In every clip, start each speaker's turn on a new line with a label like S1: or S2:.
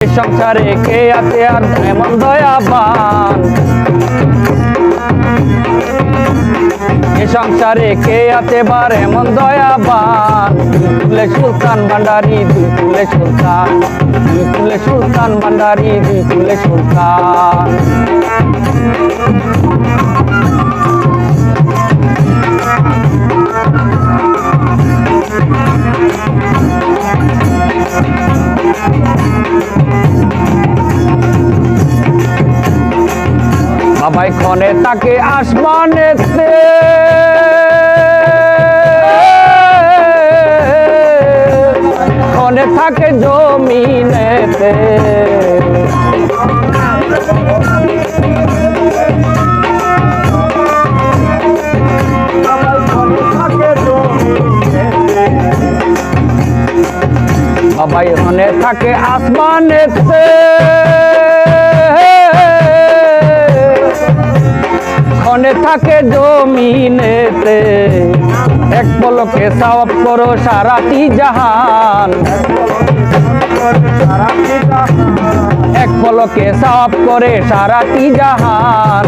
S1: সংসারে কে আছে আর এমন দয়াবান? এ সংসারে কে আছে বার এমন দয়াবান? দুই কুলে সুলতান ভান্ডারি দুই কুলে সুলতান। দুই কুলে সুলতান ভান্ডারি দুই সুলতান। ক্ষণে তাকে আসমানেতে ক্ষণে থাকে জমিনেতে। বাবাই ক্ষণে থাকে আসমানেতে ক্ষণে থাকে জমিনেতে এক পলকে সব করো সারাটি জাহান। এক পলকে সব করে সারাটি জাহান।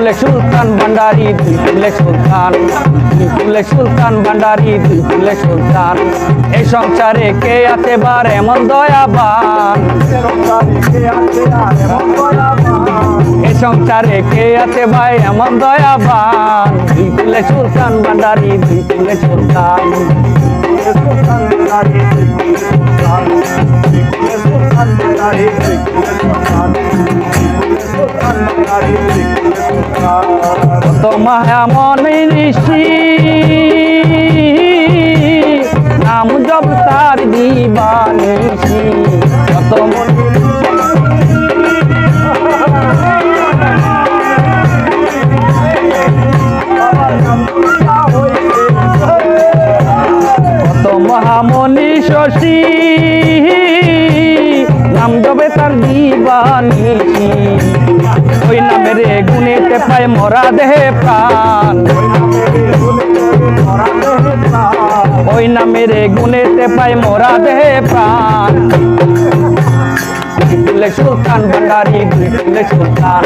S1: কুলে সুলতান ভান্ডারি দুই কুলে সুলতান দুই কুলে সুলতান ভান্ডারি দুই কুলে সুলতান। এই সংসারে কে আছে বার, এমন দয়াবান। এই সংসারে কে আছে ভাই, এমন দয়াবান। দুই কুলে সুলতান। ভান্ডারি দুই কুলে সুলতান। তোমায় মনে ঋষি, নাম জব তার দিবানিষি। কত কত মহামণি শশী, নাম জবে তার দিবানিষি। ওই নামের গুণেতে পায় মরা দেহে প্রাণ। ওই নামের গুণেতে পায় মরা দেহে প্রাণ। দুই কুলে সুলতান ভান্ডারি দুই কুলে সুলতান।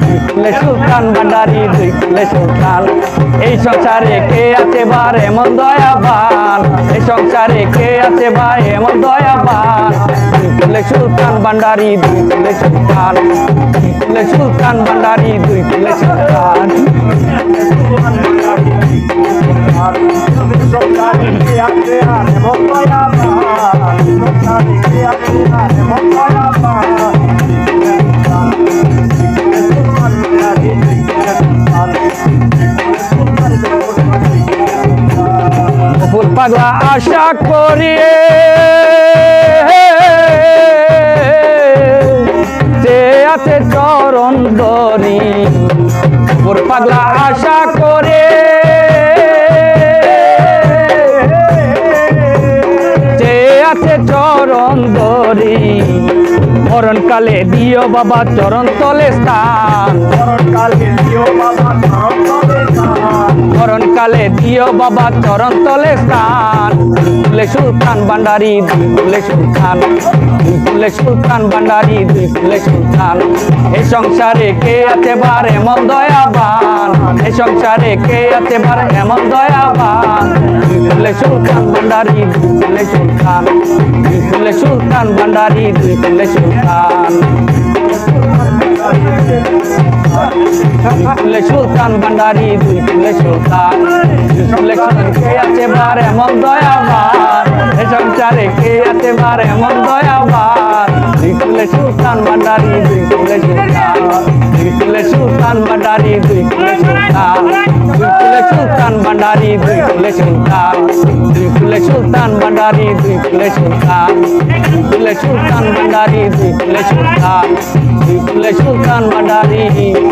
S1: দুই কুলে সুলতান ভান্ডারি দুই কুলে সুলতান। এই সংসারে কে আছে বার এমন দয়াবান? এই সংসারে কে আছে ভাই এমন দয়াবান? কুলে সুলতান ভান্ডারি দুই কুলে সুলতান কুলে সুলতান ভান্ডারি দুই কুলে সুলতান পাগলা আশা করি মরণকালে দিও বাবা চরণ তলে স্থান। মরণকালে দিও বাবা চরণ তলে স্থান। দুই কুলে সুলতান ভান্ডারি দুই কুলে সুলতান দুই কুলে সুলতান। ভান্ডারি দুই কুলে সুলতান। এই সংসারে কে আছে বার এমন দয়াবান? এই সংসারে কে আছে বার এমন দয়াবান? কুলে সুলতান ভান্ডারি দুই কুলে সুলতান। দুই কুলে সুলতান ভান্ডারি দুই কুলে সুলতান। কুলে সুলতান ভান্ডারি দুই কুলে সুলতান। দুই কুলে সুলতান কে আছে বার, এমন দয়াবান এ সংসারে কে আছে বার, এমন দয়াবান দুই কুলে সুলতান ভান্ডারি দুই কুলে সুলতান। দুই কুলে সুলতান ভান্ডারি দুই কুলে সুলতান। দুই কুলে সুলতান ভান্ডারি দুই কুলে সুলতান। দুই কুলে সুলতান ভান্ডারি দুই কুলে সুলতান দুই কুলে সুলতান ভান্ডারি দুই কুলে সুলতান দুই কুলে সুলতান ভান্ডারি দুই কুলে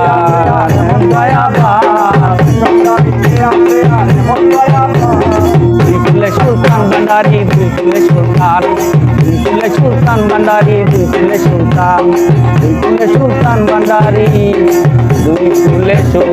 S1: সুলতান দয়াবান দুই কুলে সুলতান ভান্ডারি দুই কুলে সুলতান দুই